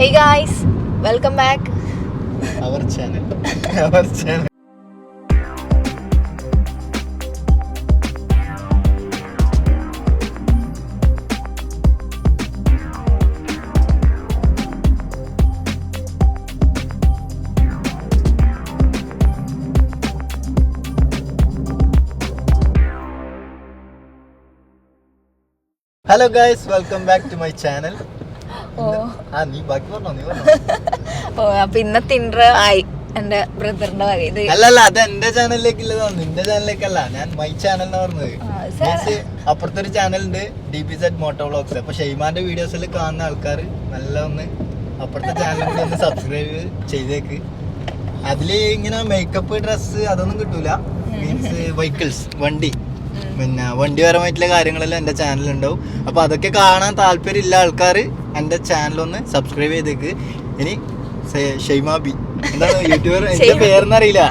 Hey guys welcome back our channel our channel hello guys welcome back to my channel ഓ. അപ്പൊ ഇന്നത്തെ intro ആയി എന്റെ ബ്രദറിന്റെ വക. ഇത് അല്ലല്ല അത് എന്റെ ചാനലിലേക്കുള്ളതാണ് നിന്റെ ചാനലിലേക്കല്ല ഞാൻ മൈ ചാനൽ എന്ന് പറഞ്ഞത്. അപ്പുറത്തെ ഒരു ചാനൽ ഉണ്ട് D P set moto vlogs അപ്പൊ ഷെയ്മാന്റെ വീഡിയോസിൽ കാണുന്ന ആൾക്കാർ നല്ല ഒന്ന് അപ്പുറത്തെ ചാനലിൽ ഒന്ന് സബ്സ്ക്രൈബ് ചെയ്തേക്ക്. അതിൽ ഇങ്ങനെ മേക്കപ്പ് ഡ്രസ്സ് അതൊന്നും കിട്ടൂല. മീൻസ് വെഹിക്കിൾസ് വണ്ടി. പിന്നെ വണ്ടിപരമായിട്ടുള്ള കാര്യങ്ങളെല്ലാം എന്റെ ചാനലുണ്ടാവും അപ്പോൾ അതൊക്കെ കാണാൻ താല്പര്യമില്ല ആൾക്കാർ എന്റെ ചാനലൊന്ന് സബ്സ്ക്രൈബ് ചെയ്തേക്ക്. ഇനി ഷൈമാബി എന്താണ് യൂട്യൂബർ? എന്റെ പേരെന്ന് അറിയില്ല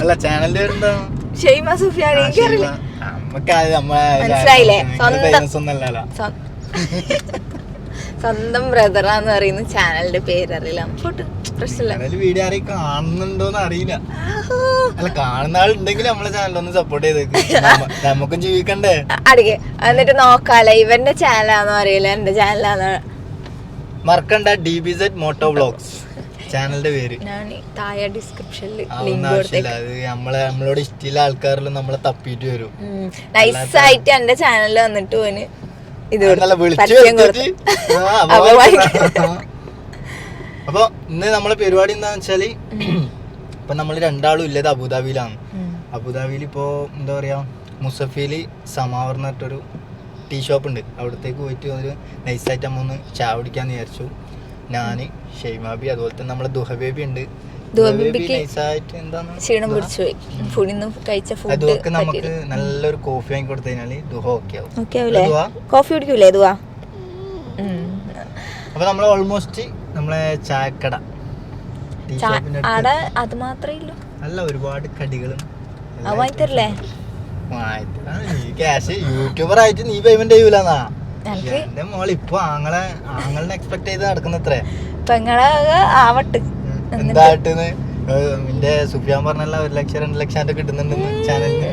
അല്ല ചാനലിന്റെ ഷെയ്മ സുഫിയാൻ എനിക്കറിയില്ല. മനസ്സിലായില്ലേ? സ്വന്തം ബ്രദറാന്ന് പറയുന്ന ചാനലിന്റെ പേരറിയില്ല. പോട്ട് ചാനലിൽ വീഡിയോ ആരെയും കാണുന്നുണ്ടോന്ന് അറിയില്ല. അല്ല കാണുന്ന ആളുണ്ടെങ്കിൽ നമ്മളെ ഒന്ന് സപ്പോർട്ട് ചെയ്ത് നമുക്കും ജീവിക്കണ്ടേ? അടിക്കെ. എന്നിട്ട് നോക്കാലോ ഇവന്റെ ചാനലാണോ അറിയില്ല എന്റെ ചാനലാണോ മറക്കണ്ട D B set moto blogs ചാനലിന്റെ പേര്. ഞാൻ താഴെ ഡിസ്ക്രിപ്ഷനിൽ ലിങ്ക് ആവശ്യമില്ല. നമ്മളെ നമ്മളോട് ഇഷ്ടമുള്ള ആൾക്കാരെല്ലാം നമ്മളെ തപ്പിയിട്ട് വരും. നൈസ് ആയിട്ട് എന്റെ ചാനലിൽ വന്നിട്ട് പോന് ഇത്. വിളിച്ചു പരസ്യം വരുത്തിയിട്ട് കൊടുത്തു. ആ, അപ്പൊ ഇന്ന് നമ്മളെ പരിപാടി എന്താന്ന് വെച്ചാൽ ഇപ്പൊ നമ്മൾ രണ്ടാളും ഇല്ലത് അബുദാബിയിലാണ്. അബുദാബിയിൽ ഇപ്പോ എന്താ പറയാ മുസഫിയിൽ സമാവർ എന്ന് പറഞ്ഞിട്ടൊരു ടീ ഷോപ്പ് ഉണ്ട്. അവിടത്തേക്ക് പോയിട്ട് ഒരു നൈസായിട്ട് നമ്മൾ ഒന്ന് ചായ കുടിക്കാന്ന് വിചാരിച്ചു. ഞാൻ ഷെയ്മാബി അതുപോലെ തന്നെ നമ്മളെ ദുഹബേബി ഉണ്ട്. ദുഹബേബിക്ക് നൈസായിട്ട് എന്താണ് ക്ഷീണം പിടിച്ചു പോയി. ഫുഡിന്ന് കഴിച്ച ഫുഡ് നമുക്ക് നല്ലൊരു കോഫി വാങ്ങി കൊടുത്തു കഴിഞ്ഞാൽ ദുഹ ഓക്കെ ആവും. ഓക്കെ ആവില്ലേ കോഫി കുടിക്കൂലേ അപ്പൊ നമ്മൾ ഓൾമോസ്റ്റ് നമ്മളെ ചായക്കട. അത് മാത്രമേ ഉള്ളൂ. അല്ല ഒരുപാട് കടികളും അത് വാങ്ങി നീ ക്യാഷ് യൂട്യൂബർ ആയിട്ട് നീ പേയ്മെന്റ് ചെയ്യൂലെന്നാ. എന്റെ മോൾ ഇപ്പൊ ആങ്ങളെ ആങ്ങളെ എക്സ്പെക്ട് ചെയ്ത് നടക്കുന്നത്രേ. ആവട്ട്. എന്തായിട്ടെന്ന് നിന്റെ സുഫിയാൻ പറഞ്ഞല്ല ഒരു ലക്ഷം രണ്ട് ലക്ഷം കിട്ടുന്നുണ്ടെന്ന് ചാനലിന്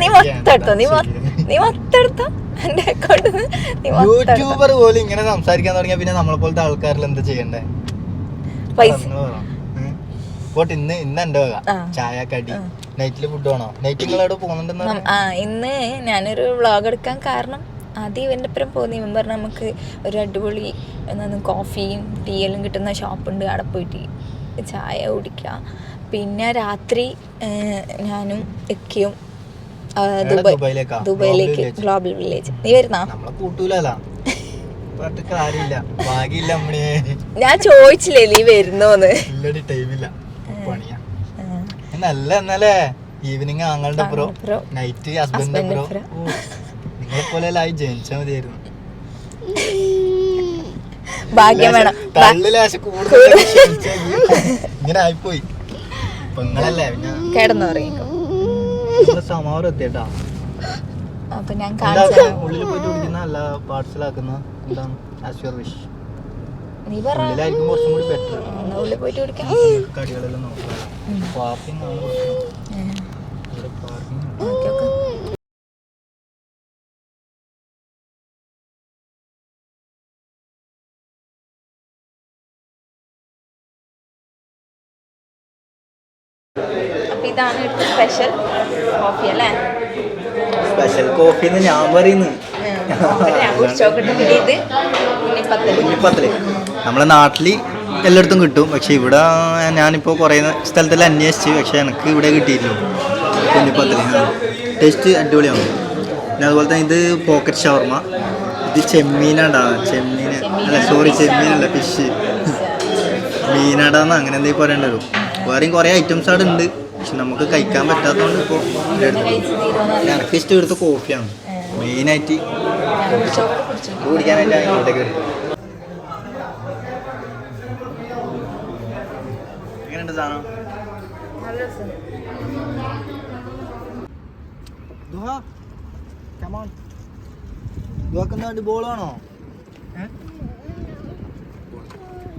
നീ മൊത്തം നീ മൊ- നീ മൊത്തം എടുത്തോ? എന്റെ അക്കൗണ്ടിൽ യൂട്യൂബർ പോലും ഇങ്ങനെ സംസാരിക്കാൻ തുടങ്ങിയ പിന്നെ നമ്മളെ പോലത്തെ ആൾക്കാരിൽ എന്താ ചെയ്യണ്ടേ? പൈസ. പോട്ട് ഇന്ന് ഇന്ന് എന്റെ വക. ചായ കടി. നൈറ്റിൽ ഫുഡ് വേണോ? നൈറ്റ് നിങ്ങളവിടെ പോകുന്നുണ്ടെന്ന് ആ ഇന്ന് ഞാനൊരു വ്ളോഗ് എടുക്കാൻ കാരണം ആദ്യം ഇവന്റെ ഒപ്പം പോകുന്ന ഇവൻ പറഞ്ഞാൽ നമുക്ക് ഒരു അടിപൊളി എന്താണ് കോഫിയും ടീയെല്ലാം കിട്ടുന്ന ഷോപ്പുണ്ട് അവിടെ പോയിട്ട് ചായ കുടിക്കാം. പിന്നെ രാത്രി ഞാനും ഇക്കയും ദുബായിലേക്കാ? Global village. നീ വരുന്നാ? ഞാൻ ചോദിച്ചില്ലേ നീ വരുന്നോന്ന്? നല്ല എന്നല്ലേ ഈവനിങ് ആങ്ങളുടെ പ്രോ നൈറ്റ് ഹസ്ബൻഡിന്റെ പ്രോ. നിങ്ങളെ പോലെ ആയി ജനിച്ചാൽ മതിയായിരുന്നു. ഭാഗ്യം വേണം. ഇങ്ങനെ ആയിപ്പോയി. പെങ്ങളല്ലേ കിടന്നു പറയും നമ്മൾ സമാവരം എത്തിയട്ടാ. അപ്പൊ ഞാൻ ഉള്ളിൽ പോയിട്ട് കുടിക്കുന്ന അല്ല പാർസലാക്കുന്ന എന്താണ്? ആസ് യുവർ വിഷ് നീ പറ. ഉള്ളിലായിരിക്കും കുറച്ചും കൂടി ബെറ്റർ ഉള്ളിൽ പോയിട്ട് കുടിക്കാം. കടികളെല്ലാം നോക്കാം. പാർക്കിംഗ് ആണ് പാർക്കിംഗ് അപ്പൊ ഇതാണ് ഇവിടുത്തെ സ്പെഷ്യൽ കോഫി അല്ലേ? സ്പെഷ്യൽ കോഫി എന്ന് ഞാൻ പറയുന്നു. നമ്മളെ നാട്ടിൽ എല്ലായിടത്തും കിട്ടും. പക്ഷെ ഇവിടെ ഞാനിപ്പോൾ കുറേ സ്ഥലത്തെല്ലാം അന്വേഷിച്ച് പക്ഷെ എനിക്ക് ഇവിടെ കിട്ടിയില്ല കുഞ്ഞിപ്പത്തൽ ടേസ്റ്റ് അടിപൊളിയാണ്. പിന്നെ അതുപോലെ തന്നെ ഇത് പോക്കറ്റ് ഷവർമ ഇത് ചെമ്മീനാണ്ടാ ചെമ്മീൻ അല്ല സോറി ചെമ്മീനല്ല ഫിഷ് മീനാടാന്ന് അങ്ങനെ എന്തെങ്കിലും പറയേണ്ടി വരും. വേറെയും കുറേ ഐറ്റംസ് അവിടെ ഉണ്ട്. പക്ഷെ നമുക്ക് കഴിക്കാൻ പറ്റാത്തതുകൊണ്ട് ഇപ്പോൾ എനിക്ക് ഇഷ്ടം എടുത്ത കോഫിയാണ് മെയിനായിട്ട് കുടിക്കാനായിട്ട് ഞാൻ ഇങ്ങോട്ടേക്ക് വരും. എങ്ങനെയുണ്ട് സാധനം? കമോൺ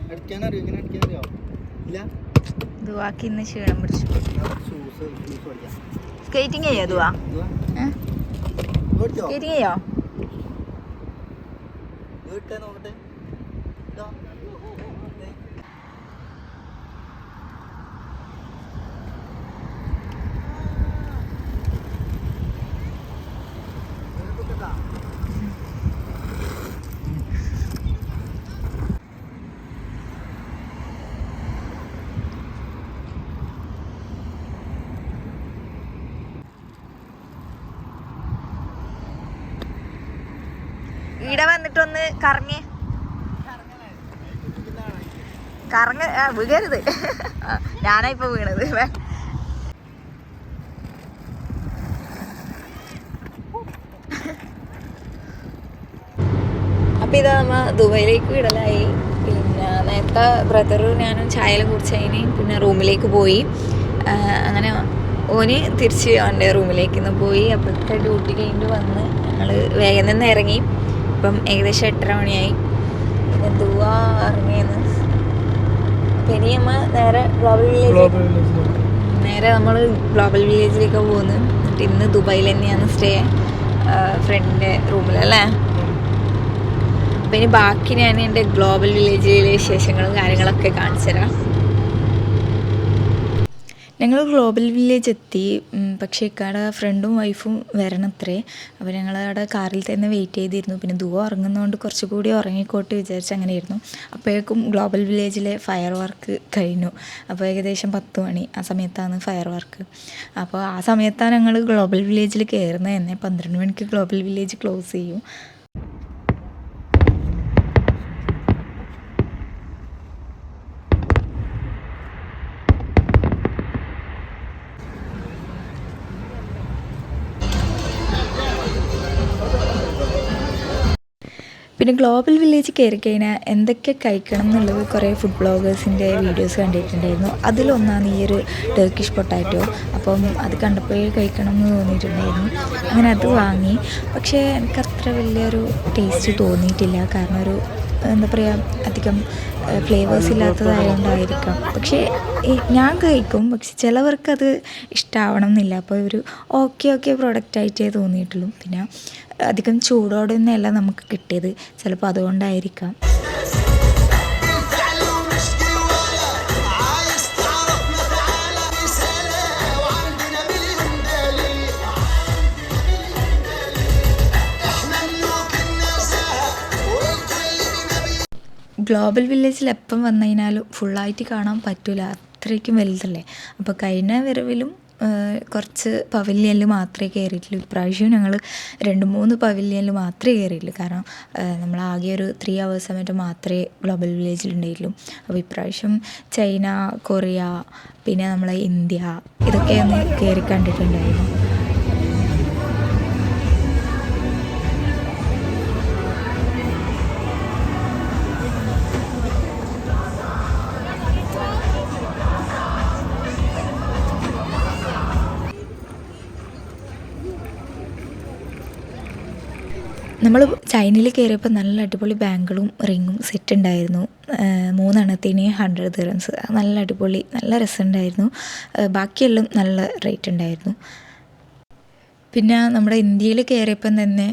അടിക്കാനറിയോ? ഇങ്ങനെ അടിക്കാനറിയോ? ഇല്ല? ദുവാക്ക് ഇന്ന് ക്ഷീണം പിടിച്ചു. സ്കേറ്റിംഗ് ചെയ്യോ ദുവാ? സ്കേറ്റിംഗ് ചെയ്യോ? നോക്കട്ടെ. ഈടെ വന്നിട്ടൊന്ന് കറങ്ങി. കറങ്ങ വീഴരുത്. ഞാനാ ഇപ്പൊ വീണത്. അപ്പൊ ഇതാ നമ്മ ദുബൈയിലേക്ക് വിടലായി. പിന്നെ നേരത്തെ ബ്രദറും ഞാനും ചായയെല്ലാം കുടിച്ചതിന് പിന്നെ റൂമിലേക്ക് പോയി. അങ്ങനെ ഓന് തിരിച്ച് അവന്റെ റൂമിലേക്ക് ഇന്ന് പോയി. അപ്പോഴത്തെ ഡ്യൂട്ടി കഴിഞ്ഞിട്ട് വന്ന് ഞങ്ങൾ വേഗം നിന്ന് ഇറങ്ങി. ഇപ്പം ഏകദേശം എട്ടര മണിയായി. ദുവാ ഇറങ്ങിയെന്ന് അപ്പം ഇനി നമ്മ നേരെ ഗ്ലോബൽ വില്ലേജ് നേരെ നമ്മൾ ഗ്ലോബൽ വില്ലേജിലേക്ക് പോകുന്നു എന്നിട്ട് ഇന്ന് ദുബായിൽ തന്നെയാണ് സ്റ്റേ ഫ്രണ്ടിന്റെ റൂമിലല്ലേ അപ്പം ഇനി ബാക്കി ഞാൻ എന്റെ ഗ്ലോബൽ വില്ലേജിലെ വിശേഷങ്ങളും കാര്യങ്ങളൊക്കെ കാണിച്ചു തരാം. ഞങ്ങൾ ഗ്ലോബൽ വില്ലേജ് എത്തി പക്ഷേ ഇക്കാടെ ഫ്രണ്ടും വൈഫും വരണത്രേ. അപ്പോൾ ഞങ്ങൾ അവിടെ കാറിൽ തന്നെ വെയിറ്റ് ചെയ്തിരുന്നു. പിന്നെ ദുവ ഉറങ്ങുന്നതുകൊണ്ട് കുറച്ചുകൂടി ഉറങ്ങിക്കോട്ട് വിചാരിച്ച് അങ്ങനെയായിരുന്നു അപ്പോഴേക്കും ഗ്ലോബൽ വില്ലേജിലെ ഫയർ വർക്ക് കഴിഞ്ഞു. അപ്പോൾ ഏകദേശം പത്ത് മണി ആ സമയത്താണ് ഫയർ വർക്ക്. അപ്പോൾ ആ സമയത്താണ് ഞങ്ങൾ ഗ്ലോബൽ വില്ലേജിൽ കയറുന്നത് തന്നെ പന്ത്രണ്ട് മണിക്ക് ഗ്ലോബൽ വില്ലേജ് ക്ലോസ് ചെയ്യും. പിന്നെ ഗ്ലോബൽ വില്ലേജ് കയറി കഴിഞ്ഞാൽ എന്തൊക്കെ കഴിക്കണം എന്നുള്ളത് കുറേ ഫുഡ് ബ്ലോഗേഴ്സിന്റെ വീഡിയോസ് കണ്ടിട്ടുണ്ടായിരുന്നു. അതിലൊന്നാണ് ഈ ഒരു ടർക്കിഷ് പൊട്ടാറ്റോ അപ്പം അത് കണ്ടപ്പോഴേ കഴിക്കണം എന്ന് തോന്നിയിട്ടുണ്ടായിരുന്നു. അങ്ങനെ അത് വാങ്ങി. പക്ഷേ എനിക്ക് അത്ര വലിയൊരു ടേസ്റ്റ് തോന്നിയിട്ടില്ല. കാരണം ഒരു എന്താ പറയുക അധികം ഫ്ലേവേഴ്സ് ഇല്ലാത്തതായതുകൊണ്ടായിരിക്കാം പക്ഷേ ഞാൻ കഴിക്കും. പക്ഷെ ചിലവർക്കത് ഇഷ്ടമാവണം എന്നില്ല. അപ്പോൾ ഒരു ഓക്കെ ഓക്കെ പ്രോഡക്റ്റ് ആയിട്ടേ തോന്നിയിട്ടുള്ളൂ. പിന്നെ അധികം ചൂടോടെ ഒന്നുമല്ല നമുക്ക് കിട്ടിയത്. ചിലപ്പോൾ അതുകൊണ്ടായിരിക്കാം. ഗ്ലോബൽ വില്ലേജിൽ എപ്പം വന്നതിനാലും ഫുള്ളായിട്ട് കാണാൻ പറ്റില്ല അത്രയ്ക്കും വലുതല്ലേ. അപ്പോൾ കഴിഞ്ഞ വിറവിലും കുറച്ച് പവലിയനിൽ മാത്രമേ കയറിയിട്ടുള്ളൂ. ഇപ്രാവശ്യം ഞങ്ങൾ രണ്ട് മൂന്ന് പവലിയനിൽ മാത്രമേ കയറിയിട്ടുള്ളൂ. കാരണം നമ്മൾ ആകെ ഒരു ത്രീ അവേഴ്സ് സമയത്ത് മാത്രമേ ഗ്ലോബൽ വില്ലേജിൽ ഉണ്ടായിട്ടുള്ളൂ. അപ്പോൾ ഇപ്രാവശ്യം ചൈന കൊറിയ പിന്നെ നമ്മളെ ഇന്ത്യ ഇതൊക്കെ ഒന്ന് കയറി കണ്ടിട്ടുണ്ടായിരുന്നു. ചൈനയിൽ കയറിയപ്പോൾ നല്ല അടിപൊളി ബാങ്കിളും റിങ്ങും സെറ്റ് ഉണ്ടായിരുന്നു. മൂന്നെണ്ണത്തിന് ഹൺഡ്രഡ് ദിറംസ് നല്ല അടിപൊളി നല്ല രസമുണ്ടായിരുന്നു. ബാക്കിയെല്ലാം നല്ല റേറ്റ് ഉണ്ടായിരുന്നു. പിന്നെ നമ്മുടെ ഇന്ത്യയിൽ കയറിയപ്പം തന്നെ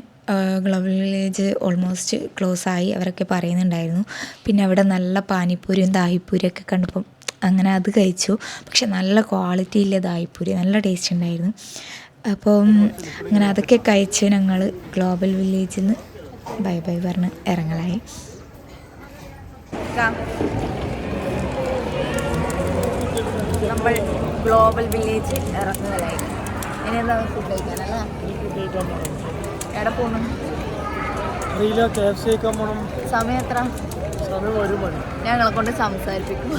ഗ്ലോബൽ വില്ലേജ് ഓൾമോസ്റ്റ് ക്ലോസ് ആയി അവരൊക്കെ പറയുന്നുണ്ടായിരുന്നു. പിന്നെ അവിടെ നല്ല പാനിപ്പൂരിയും ദാഹിപ്പൂരിയും ഒക്കെ കണ്ടപ്പം അങ്ങനെ അത് കഴിച്ചു. പക്ഷെ നല്ല ക്വാളിറ്റി ഇല്ല ദാഹിപ്പൂരി നല്ല ടേസ്റ്റ് ഉണ്ടായിരുന്നു. അപ്പം അങ്ങനെ അതൊക്കെ കഴിച്ച് ഞങ്ങൾ ഗ്ലോബൽ വില്ലേജിൽ നിന്ന് ബൈ ബൈ പറഞ്ഞ് ഇറങ്ങലായി. നമ്മൾ ഗ്ലോബൽ വില്ലേജ് ഇറങ്ങലായി ഇനി എന്താ ഫുഡ് കഴിക്കാനല്ലേ എവിടെ പോകണം അറിയില്ല കെ എഫ് സി കഴിക്കാൻ പോണം. സമയം എത്ര? സമയം ഒരു മണി. ഞങ്ങളെ കൊണ്ട് സംസാരിപ്പിക്കും.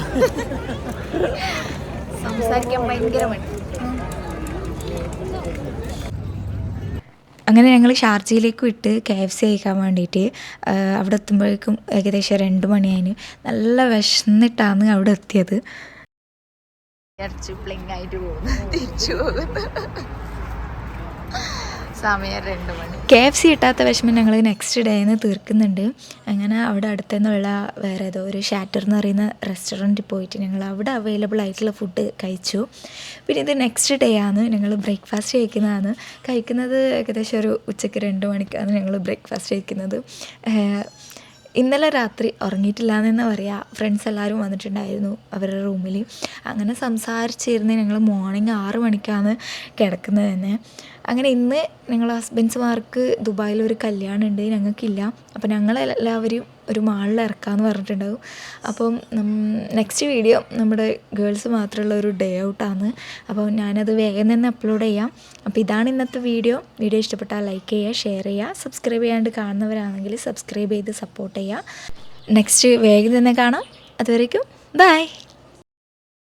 സംസാരിക്കാൻ ഭയങ്കര മടി. അങ്ങനെ ഞങ്ങൾ ഷാർജയിലേക്ക് വിട്ട് കെ എഫ് സി കഴിക്കാൻ വേണ്ടിയിട്ട് അവിടെ എത്തുമ്പോഴേക്കും ഏകദേശം രണ്ട് മണിയായി നല്ല വിശന്നിട്ടാണ് അവിടെ എത്തിയത്. പോകുന്നു. തിരിച്ചു പോകുന്നു. സമയം മണി. കെ എഫ് സി കിട്ടാത്ത വിഷമം ഞങ്ങൾ നെക്സ്റ്റ് ഡേ ഡേന്ന് തീർക്കുന്നുണ്ട്. അങ്ങനെ അവിടെ അടുത്തുനിന്നുള്ള വേറെ ഏതോ ഒരു ഷാറ്റർ എന്ന് പറയുന്ന റെസ്റ്റോറന്റിൽ പോയിട്ട് ഞങ്ങൾ അവിടെ അവൈലബിൾ ആയിട്ടുള്ള ഫുഡ് കഴിച്ചു. പിന്നെ ഇത് നെക്സ്റ്റ് ഡേ ആണ് ഞങ്ങൾ ബ്രേക്ക്ഫാസ്റ്റ് കഴിക്കുന്നതാണ്. കഴിക്കുന്നത് ഏകദേശം ഒരു ഉച്ചയ്ക്ക് രണ്ട് മണിക്കാണ് ഞങ്ങൾ ബ്രേക്ക്ഫാസ്റ്റ് കഴിക്കുന്നത്. ഇന്നലെ രാത്രി ഉറങ്ങിയിട്ടില്ല എന്ന് പറയാം. ഫ്രണ്ട്സ് എല്ലാവരും വന്നിട്ടുണ്ടായിരുന്നു അവരുടെ റൂമിൽ അങ്ങനെ സംസാരിച്ചിരുന്ന് ഞങ്ങൾ മോർണിംഗ് ആറ് മണിക്കാണ് കിടക്കുന്നത് തന്നെ. അങ്ങനെ ഇന്ന് ഞങ്ങൾ ഹസ്ബൻഡ്സ്മാർക്ക് ദുബായിൽ ഒരു കല്യാണം ഉണ്ട് ഞങ്ങൾക്കില്ല. അപ്പോൾ ഞങ്ങളെല്ലാവരും ഒരു മാളിൽ ഇറക്കാമെന്ന് പറഞ്ഞിട്ടുണ്ടാവും. അപ്പം നെക്സ്റ്റ് വീഡിയോ നമ്മുടെ ഗേൾസ് മാത്രമുള്ള ഒരു ഡേ ഔട്ടാണ് അപ്പോൾ ഞാനത് വേഗം തന്നെ അപ്ലോഡ് ചെയ്യാം. അപ്പോൾ ഇതാണ് ഇന്നത്തെ വീഡിയോ വീഡിയോ ഇഷ്ടപ്പെട്ടാൽ ലൈക്ക് ചെയ്യുക ഷെയർ ചെയ്യുക. സബ്സ്ക്രൈബ് ചെയ്യാണ്ട് കാണുന്നവരാണെങ്കിൽ സബ്സ്ക്രൈബ് ചെയ്ത് സപ്പോർട്ട് ചെയ്യുക. നെക്സ്റ്റ് വേഗം തന്നെ കാണാം. അതുവരേക്കും ബൈ